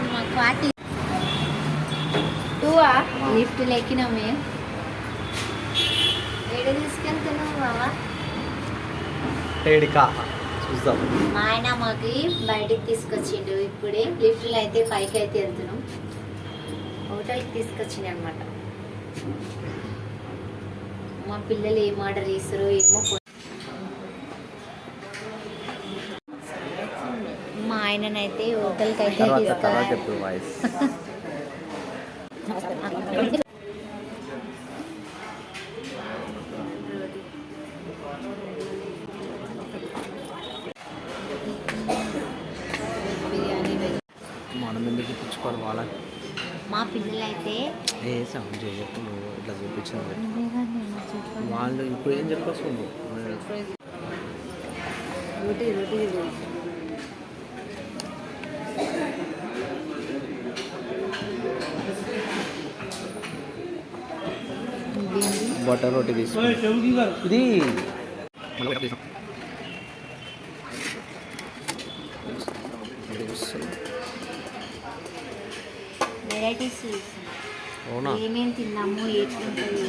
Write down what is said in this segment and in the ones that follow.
తీసుకొచ్చింది మాకు టూవా లిఫ్ట్ ఎక్కినామే ఏడ తీసుకెళ్తున్నావు బావా? ఏడికా? చూద్దాం. మా ఆయన మాకు బయటికి తీసుకొచ్చిండు ఇప్పుడే. లిఫ్ట్లో అయితే పైకి అయితే వెళ్తున్నాం. హోటల్కి తీసుకొచ్చిండు అనమాట మా పిల్లలు ఏం ఆర్డర్ చేస్తారో ఏమో కొ- మా ఆయననైతే హోటల్కి అయితే తీసుకు మా పిల్లలు అయితే ఏ సౌండ్ చేయకు నువ్వు ఇట్లా చూపించిన వాళ్ళు ఇప్పుడు ఏం చెప్పచ్చు నువ్వు? బటర్ రోటీ ఇది వెరైటీస్ ఏమేమి తిన్నాము ఎట్లుంటుంది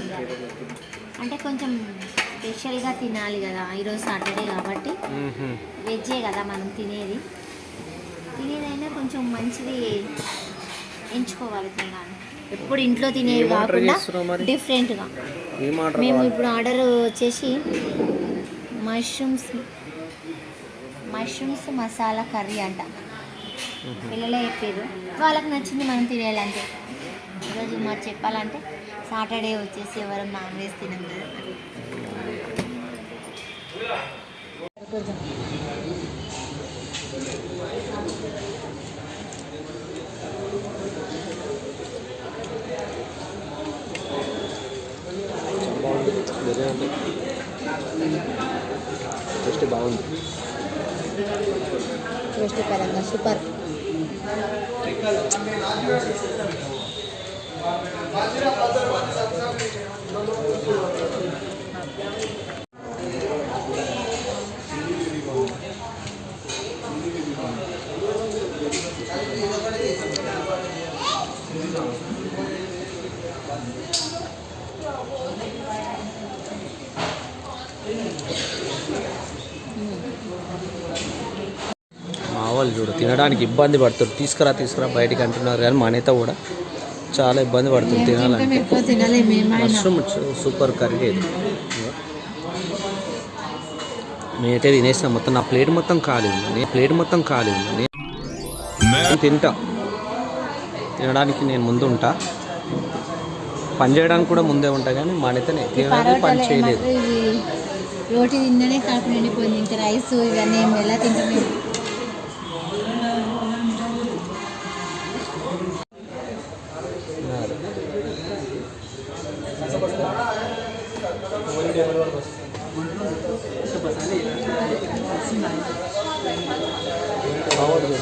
అంటే కొంచెం స్పెషల్గా తినాలి కదా ఈరోజు సాటర్డే కాబట్టి. వెజ్జే కదా మనం తినేది. తినేదైనా కొంచెం మంచిది ఎంచుకోవాలి తినాలి ఎప్పుడు ఇంట్లో తినేవి కాకుండా? డిఫరెంట్గా మేము? ఇప్పుడు ఆర్డర్ వచ్చేసి మష్రూమ్స్ మష్రూమ్స్ మసాలా కర్రీ అంట. పిల్లలే చెప్పారు వాళ్ళకి నచ్చింది మనం తినేయాలంటే. ఈరోజు మరి చెప్పాలంటే సాటర్డే వచ్చేసి ఎవరు నాన్ వెజ్ తినం కదా. కొంచెం బాగుంది బిర్యానీ టేస్ట్ బాగుంది. రుచికరంగా సూపర్. మా వాళ్ళు చూడు. తినడానికి ఇబ్బంది పడుతుంది తీసుకురా తీసుకురా బయటికి అంటున్నారు కానీ మా నేత కూడా చాలా ఇబ్బంది పడుతుంది తినాలంటే. మష్రూమ్ సూపర్ కర్రీ ఇది నేనైతే తినేసాను మొత్తం నా ప్లేట్ మొత్తం ఖాళీ ఉంది. నేను ప్లేట్ మొత్తం ఖాళీ ఉంది. నేను తింటా. తినడానికి నేను ముందు ఉంటా. పని చేయడానికి కూడా ముందే ఉంటా కానీ మా నేతనే తినడానికి పని చేయలేదు. రోటీ తిన్ననే కడుపు నిండిపోయింది. ఇంకా రైస్ ఇవన్నీ ఎలా తింటాము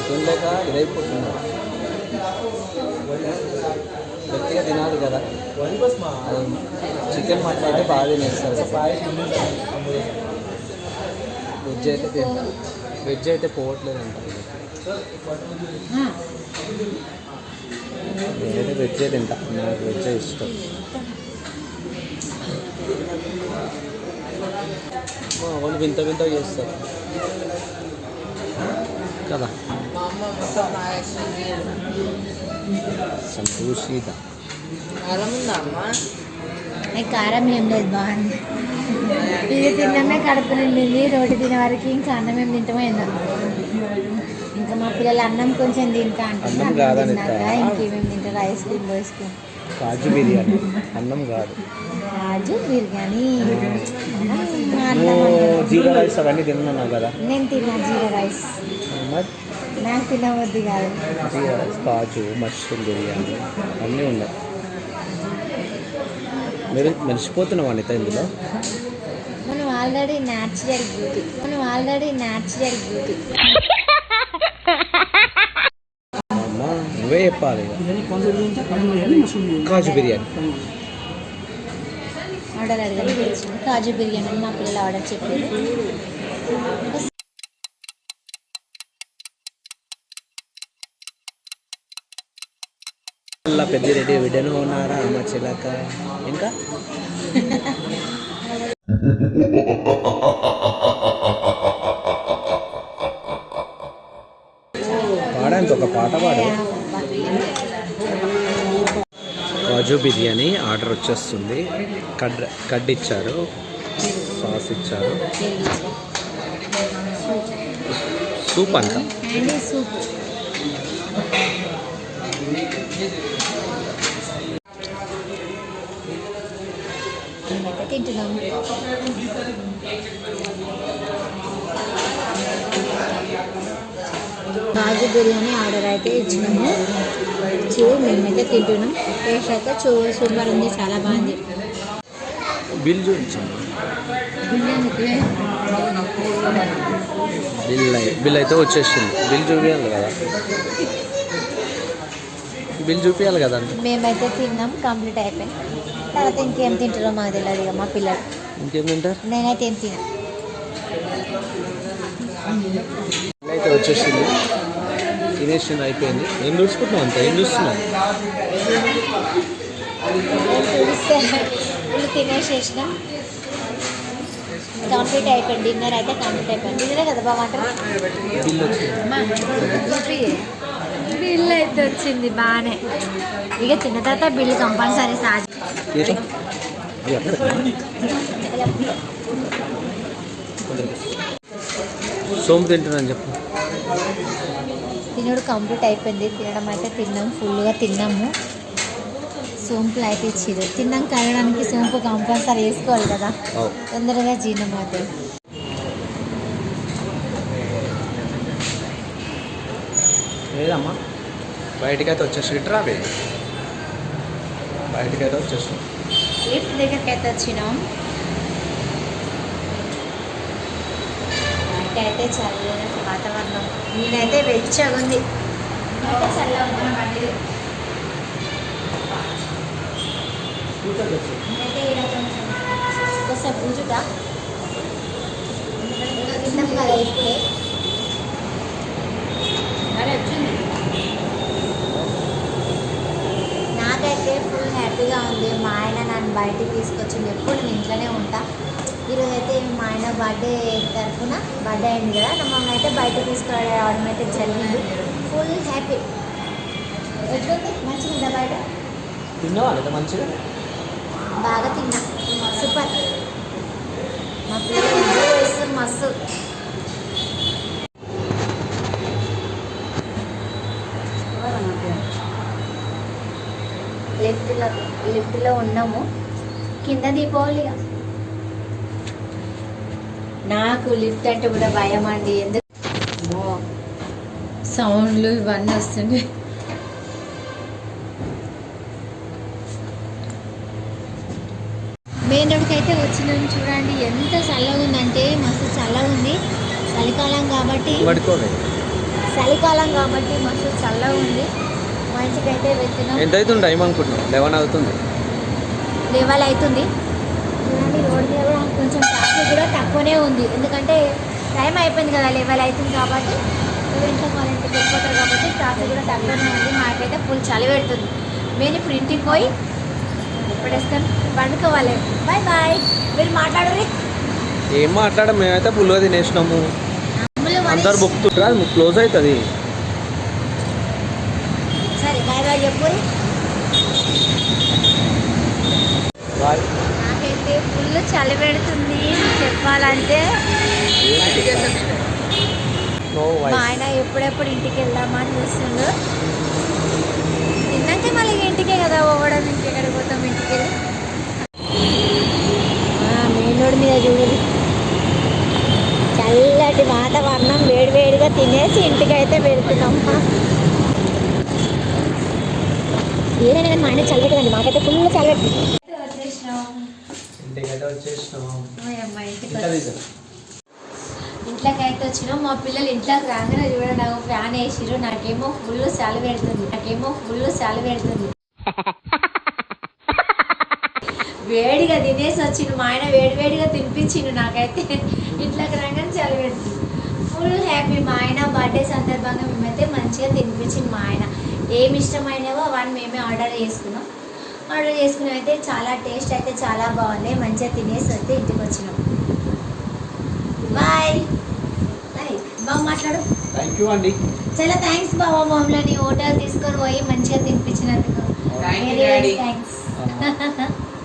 తినలేక ఇదైపోతుంది గట్టిగా తినాలి కదా చికెన్ మటన్ అయితే బాగా తినేస్తారు వెజ్ అయితే తింటా. వెజ్ అయితే పోవట్లేదు అంట నేనైతే వెజ్జే తింటా నాకు వెజ్జే ఇష్టం. వాళ్ళు వింత వింత చేస్తారు కదా సంతోషిత నాకు కారం ఏం లేదు బాగుంది ఇది తిన్నమే కడుపు నిండింది రోటి తినే వరకు ఇంకా అన్నం ఏం తింటామో ఏందో ఇంకా మా పిల్లలు అన్నం కొంచెం తింటా అంటారు అన్నం అన్నం కాదని తిన్నాక ఇస్తా. ఇంకేమేమి తింటారు ఐస్ క్రీమ్ ఐస్ క్రీమ్ కాజు బిర్యానీ. అన్నం కాదు. కాజు బిర్యానీ. జీరా రైస్ అవన్నీ తిన్నావు కదా? నేను తిన్నా జీరా రైస్. నాకు తినవద్దు కాదు. జీరా రైస్ కాజు మష్రూమ్ బిర్యానీ అన్నీ ఉన్నాయి. మీరు మెరిసిపోతున్నావు అనిత ఇందులో? మనం ఆల్రెడీ న్యాచురల్ బ్యూటీ మనం ఆల్రెడీ న్యాచురల్ బ్యూటీ అమ్మా నువ్వే చెప్పాలి. కాజు బిర్యానీ. ఆర్డర్ అడగని కాజు బిర్యానీ అని మా పిల్లలు ఆర్డర్ చెప్పారు. అలా పెద్దిరెడ్డి విడను ఉన్నారా? అమ్మ చిలక ఇంకా? పాడానికి ఒక పాట పాడు. కాజు బిర్యానీ ఆర్డర్ వచ్చేస్తుంది. కడ్ కడ్ ఇచ్చారు సాస్ ఇచ్చారు. సూప్ అంట. తింటున్నాము. కాజు బిర్యానీ ఆర్డర్ అయితే ఇచ్చినాము. ఇచ్చి మేమైతే తింటున్నాం. టేస్ట్ అయితే చూ సూపర్ ఉంది చాలా బాగుంది. బిల్ బిల్ బిల్ అయితే వచ్చేసింది. బిల్ చూపించాలి కదా. బిల్ చూపించాలి కదా మేమైతే తిన్నాం కంప్లీట్ అయిపోయింది. తర్వాత ఇంకేం తింటారో మాకు తెలియదు ఇక మా పిల్లలు. ఇంకేం తింటారు? నేనైతే ఏం తిన బిల్ అయితే వచ్చేసింది. తినేసింది అయిపోయింది. ఏం చూసుకుంటున్నావు అంత? ఏం చూస్తున్నావు? తినేసేసినాం. కంప్లీట్ అయిపోయింది. డిన్నర్ అయితే కంప్లీట్ అయిపోయింది. డిన్నరే కదా అంటారు బిల్ అయితే వచ్చింది బాగానే ఇక తిన్న తర్వాత బిల్ కంపల్సరీ సాజ్. సోము తింటున్నాను చెప్పు. తినడు కంప్లీట్ అయిపోయింది. తినడం అయితే తిన్నాం ఫుల్గా తిన్నాము. సోంపులు అయితే ఇచ్చారు తిన్నాం కలగడానికి సోంపు కంపల్సరీ వేసుకోవాలి కదా. తొందరగా జీర్ణం అవుతుంది లేదమ్మా. బయటికి అయితే వచ్చేసి రావే బయటికి అయితే వచ్చేసి. లిఫ్ట్ దగ్గరికి అయితే వచ్చినాం. బయట అయితే చల్లని వాతావరణం. నేనైతే వెచ్చగా ఉంది బయట చల్లగా ఉంది నేనైతే ఈడ కొంచెం ఒకసారి పూజుగా తిన్నాం కదా ఇప్పుడే అరే వచ్చింది. నాకైతే ఫుల్ హ్యాపీగా ఉంది. మా ఆయన నన్ను బయటికి తీసుకొచ్చింది. ఎప్పుడు నేను ఇంట్లోనే ఉంటా. ఈరోజు అయితే మా ఆయన బర్త్డే తరఫున బర్త్డే అయింది కదా మమ్మల్ని అయితే బయటకు తీసుకురావడం అయితే జరిగింది. ఫుల్ హ్యాపీ ఎట్లుంది? మంచిగా బయట తిన్నావా మంచిగా? బాగా తిన్నా. సూపర్. మా పిల్లలు మస్తు. లిఫ్ట్లో లిఫ్ట్లో ఉన్నాము. కింద దీపావళిగా నాకు లిఫ్ట్ అంటే కూడా భయం అండి. ఎందుకు? సౌండ్లు ఇవన్నీ వస్తుండే. మెయిన్ రోడ్కి అయితే వచ్చినాం చూడండి. ఎంత చల్లగా ఉందంటే మస్తు చల్లగా ఉంది. చలికాలం కాబట్టి చలికాలం కాబట్టి మస్తు చల్లగా ఉంది. మంచిగా అయితే వెళ్తున్నాం ఎంత అవుతుంది టైం అనుకుంటున్నావు లెవెన్ అవుతుంది లెవెల్ అవుతుంది చూడండి రోడ్ మీద కొంచెం ట్రాఫిక్ కూడా తక్కువనే ఉంది. ఎందుకంటే టైం అయిపోయింది కదా లెవెల్ అవుతుంది కాబట్టి ఇంట్లో వాళ్ళ ఇంటికి వెళ్ళిపోతారు కాబట్టి ట్రాఫిక్ కూడా తక్కువనే ఉంది. మాకైతే ఫుల్ చలి పెడుతుంది. మేము ఇప్పుడు ఇంటికి పోయి ఇప్పుడేస్తాం పండుకోవాలి. బాయ్ బాయ్ మీరు మాట్లాడరు. ఏం మాట్లాడ మేమైతే ఫుల్గా తినేసినాము. అందరు బుక్ క్లోజ్ అవుతుంది సరే బాయ్ బాయ్ చెప్పు బాయ్ నాకైతే ఫుల్ చలి పెడుతుంది. చెప్పాలంటే మా ఆయన ఎప్పుడెప్పుడు ఇంటికి వెళ్దామని చూస్తుండు. తిన్నాక మళ్ళీ ఇంటికే కదా పోవడం ఇంకెక్కడికి పోతాం ఇంటికి వెళ్ళి. మెయిన్ రోడ్ మీద చూడండి చల్లటి వాతావరణం వేడివేడిగా తినేసి ఇంటికి అయితే వెళ్తున్నాం. ఏదైనా కానీ మా ఆయన చల్లటిదండి మాకైతే ఫుల్ చల్లటి. ఇంటికి అయితే వచ్చేసినాము అమ్మా ఇంటికి ఇంకా వచ్చి- తీసా. ఇంట్లోకి అయితే వచ్చినాం మా పిల్లలు ఇంట్లోకి రాగానే చూడండి నాకు ఫ్యాన్ వేసిరు నాకేమో ఫుల్ చలి పెడుతుంది నాకేమో ఫుల్ చలి పెడుతుంది. వేడిగా తినేసి వచ్చిండు మా ఆయన వేడి వేడిగా తినిపించిండు నాకైతే. ఇంట్లోకి రాగానే చలి పెడుతుంది. ఫుల్ హ్యాపీ మా ఆయన బర్త్డే సందర్భంగా మేమైతే మంచిగా తినిపించింది మా ఆయన. ఏమి ఇష్టమైనవో అవన్నీ మేమే ఆర్డర్ చేసుకున్నాం. ఆర్డర్ చేసుకుని అయితే చాలా టేస్ట్ అయితే చాలా బాగుంది. మంచిగా తినేసి అయితే ఇంటికి వచ్చినాం. బాయ్ బాగా మాట్లాడు. థ్యాంక్ యూ అండి. చాలా థ్యాంక్స్ బాబా మమ్మల్ని హోటల్ తీసుకొని పోయి మంచిగా తినిపించినందుకు. Thank